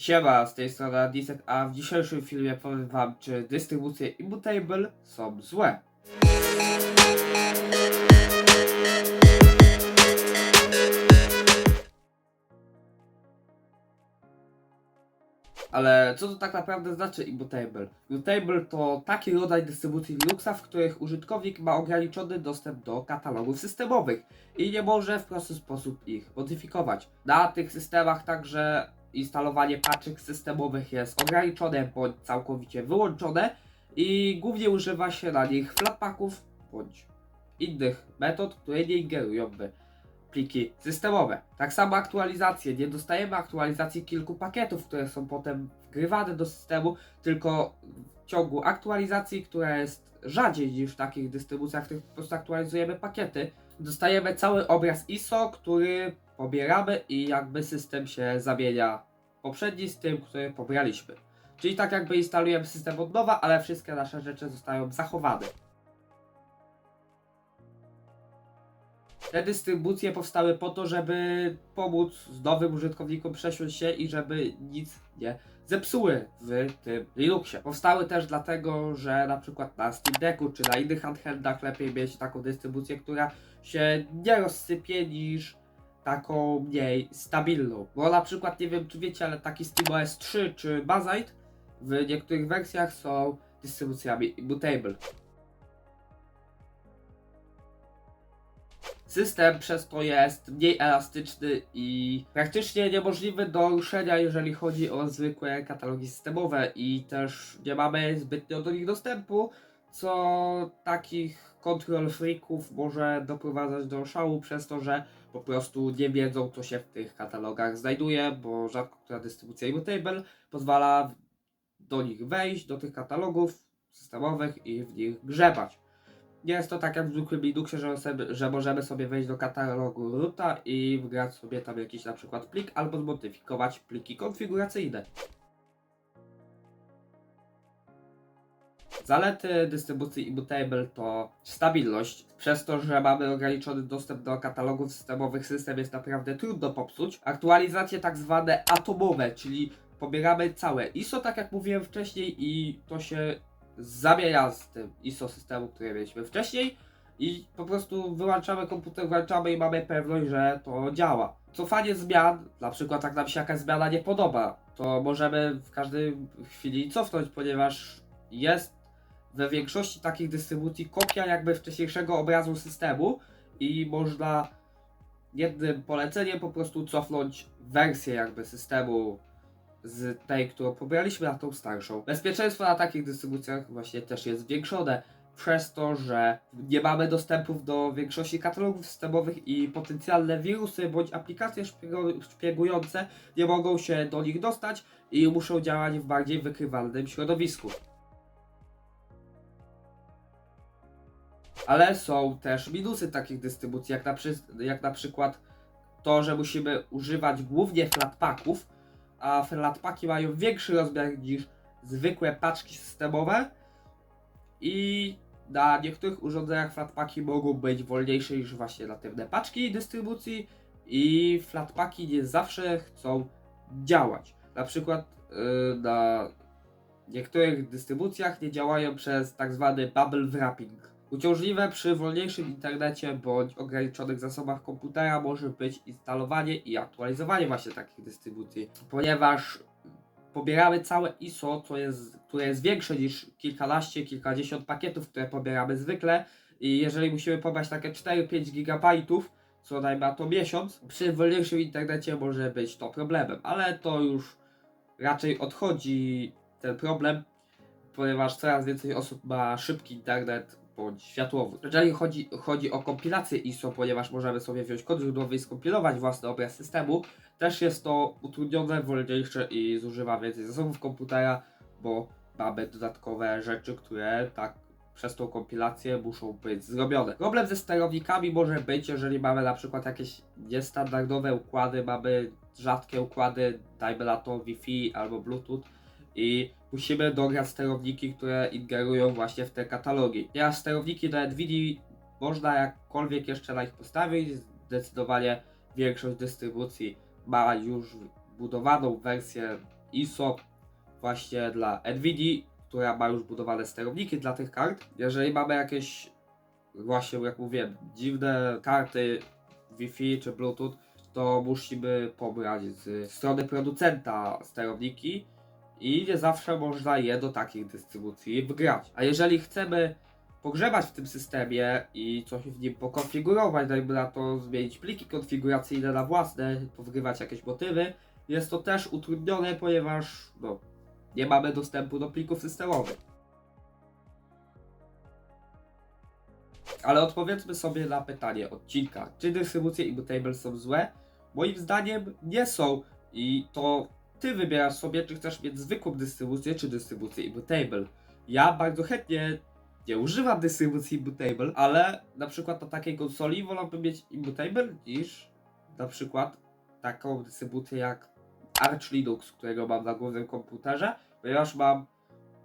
Siema, z tej strony Adisek, a w dzisiejszym filmie powiem wam, czy dystrybucje Immutable są złe. Ale co to tak naprawdę znaczy Immutable? Immutable to taki rodzaj dystrybucji Linuxa, w których użytkownik ma ograniczony dostęp do katalogów systemowych i nie może w prosty sposób ich modyfikować. Na tych systemach także instalowanie paczek systemowych jest ograniczone bądź całkowicie wyłączone i głównie używa się na nich flatpacków bądź innych metod, które nie ingerują w pliki systemowe. Tak samo aktualizacje. Nie dostajemy aktualizacji kilku pakietów, które są potem wgrywane do systemu, tylko w ciągu aktualizacji, która jest rzadziej niż w takich dystrybucjach, w których po prostu aktualizujemy pakiety, dostajemy cały obraz ISO, który pobieramy i jakby system się zamienia poprzedni z tym, który pobraliśmy. Czyli tak jakby instalujemy system od nowa, ale wszystkie nasze rzeczy zostają zachowane. Te dystrybucje powstały po to, żeby pomóc nowym użytkownikom przesiąść się i żeby nic nie zepsuły w tym Linuxie. Powstały też dlatego, że na przykład na Steam Decku czy na innych handheldach lepiej mieć taką dystrybucję, która się nie rozsypie niż taką mniej stabilną. Bo na przykład nie wiem czy wiecie, ale taki SteamOS 3 czy Bazite w niektórych wersjach są dystrybucjami immutable. System przez to jest mniej elastyczny i praktycznie niemożliwy do ruszenia, jeżeli chodzi o zwykłe katalogi systemowe i też nie mamy zbytnio do nich dostępu, co takich control freaków może doprowadzać do szału przez to, że po prostu nie wiedzą, co się w tych katalogach znajduje, bo rzadko która dystrybucja Immutable pozwala do nich wejść, do tych katalogów systemowych i w nich grzebać. Nie jest to tak jak w zwykłym Linuxie, że, sobie, że możemy sobie wejść do katalogu roota i wgrać sobie tam jakiś na przykład plik albo zmodyfikować pliki konfiguracyjne. Zalety dystrybucji Immutable to stabilność. Przez to, że mamy ograniczony dostęp do katalogów systemowych, system jest naprawdę trudno popsuć. Aktualizacje tak zwane atomowe, czyli pobieramy całe ISO, tak jak mówiłem wcześniej, i to się zamienia z tym ISO systemu, który mieliśmy wcześniej. I po prostu wyłączamy komputer, włączamy i mamy pewność, że to działa. Cofanie zmian, na przykład jak nam się jakaś zmiana nie podoba, to możemy w każdej chwili cofnąć, ponieważ jest we większości takich dystrybucji kopia jakby wcześniejszego obrazu systemu i można jednym poleceniem po prostu cofnąć wersję jakby systemu z tej, którą pobraliśmy na tą starszą. Bezpieczeństwo na takich dystrybucjach właśnie też jest zwiększone przez to, że nie mamy dostępów do większości katalogów systemowych i potencjalne wirusy bądź aplikacje szpiegujące nie mogą się do nich dostać i muszą działać w bardziej wykrywalnym środowisku. Ale są też minusy takich dystrybucji, jak na, przy, jak na przykład to, że musimy używać głównie flatpacków, a flatpaki mają większy rozmiar niż zwykłe paczki systemowe i na niektórych urządzeniach flatpaki mogą być wolniejsze niż właśnie natywne paczki dystrybucji i flatpaki nie zawsze chcą działać. Na przykład yy, na niektórych dystrybucjach nie działają przez tak zwany bubble wrapping. Uciążliwe przy wolniejszym internecie bądź ograniczonych zasobach komputera może być instalowanie i aktualizowanie właśnie takich dystrybucji, ponieważ pobieramy całe ISO, co jest, które jest większe niż kilkanaście, kilkadziesiąt pakietów, które pobieramy zwykle. I jeżeli musimy pobrać takie 4-5 GB, co najma to miesiąc, przy wolniejszym internecie może być to problemem, ale to już raczej odchodzi ten problem, ponieważ coraz więcej osób ma szybki internet bądź. Jeżeli chodzi, chodzi o kompilację ISO, ponieważ możemy sobie wziąć kod źródłowy i skompilować własny obraz systemu, też jest to utrudnione, wolniejsze i zużywa więcej zasobów komputera, bo mamy dodatkowe rzeczy, które tak przez tą kompilację muszą być zrobione. Problem ze sterownikami może być, jeżeli mamy na przykład jakieś niestandardowe układy, mamy rzadkie układy, dajmy na to Wi-Fi albo Bluetooth, i musimy dograć sterowniki, które ingerują właśnie w te katalogi. Teraz sterowniki do NVIDII można jakkolwiek jeszcze na ich postawić, zdecydowanie większość dystrybucji ma już budowaną wersję ISO właśnie dla NVIDII, która ma już budowane sterowniki dla tych kart. Jeżeli mamy jakieś właśnie jak mówiłem, dziwne karty Wi-Fi czy Bluetooth, to musimy pobrać z strony producenta sterowniki i nie zawsze można je do takich dystrybucji wgrać. A jeżeli chcemy pogrzebać w tym systemie i coś w nim pokonfigurować, dajmy na to zmienić pliki konfiguracyjne na własne, powgrywać jakieś motywy, jest to też utrudnione, ponieważ no, nie mamy dostępu do plików systemowych. Ale odpowiedzmy sobie na pytanie odcinka, czy dystrybucje Immutable są złe? Moim zdaniem nie są i to ty wybierasz sobie, czy chcesz mieć zwykłą dystrybucję, czy dystrybucję Immutable. Ja bardzo chętnie nie używam dystrybucji Immutable, ale na przykład na takiej konsoli wolałbym mieć Immutable niż na przykład taką dystrybucję jak Arch Linux, którego mam na głównym komputerze, ponieważ mam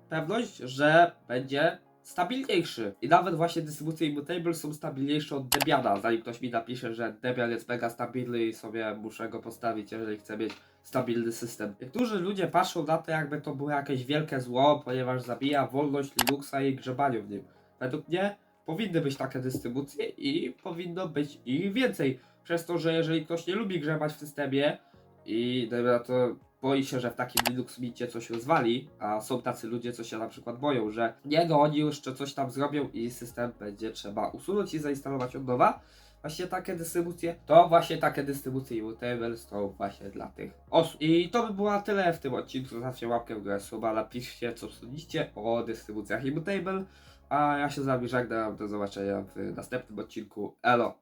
pewność, że będzie stabilniejszy. I nawet właśnie dystrybucje Immutable są stabilniejsze od Debiana, zanim ktoś mi napisze, że Debian jest mega stabilny i sobie muszę go postawić, jeżeli chcę mieć stabilny system. Niektórzy ludzie patrzą na to, jakby to było jakieś wielkie zło, ponieważ zabija wolność Linuxa i grzebaniu w nim. Według mnie powinny być takie dystrybucje i powinno być ich więcej. Przez to, że jeżeli ktoś nie lubi grzebać w systemie i na to boi się, że w takim Linux Mincie coś rozwali, a są tacy ludzie, co się na przykład boją, że niego oni jeszcze coś tam zrobią i system będzie trzeba usunąć i zainstalować od nowa. Właśnie takie dystrybucje, to właśnie takie dystrybucje Immutable są właśnie dla tych osób. I to by było tyle w tym odcinku. Zostawcie łapkę w górę, suba, napiszcie co sądzicie o dystrybucjach Immutable. A ja się z wami żegnam, do zobaczenia w następnym odcinku. Elo!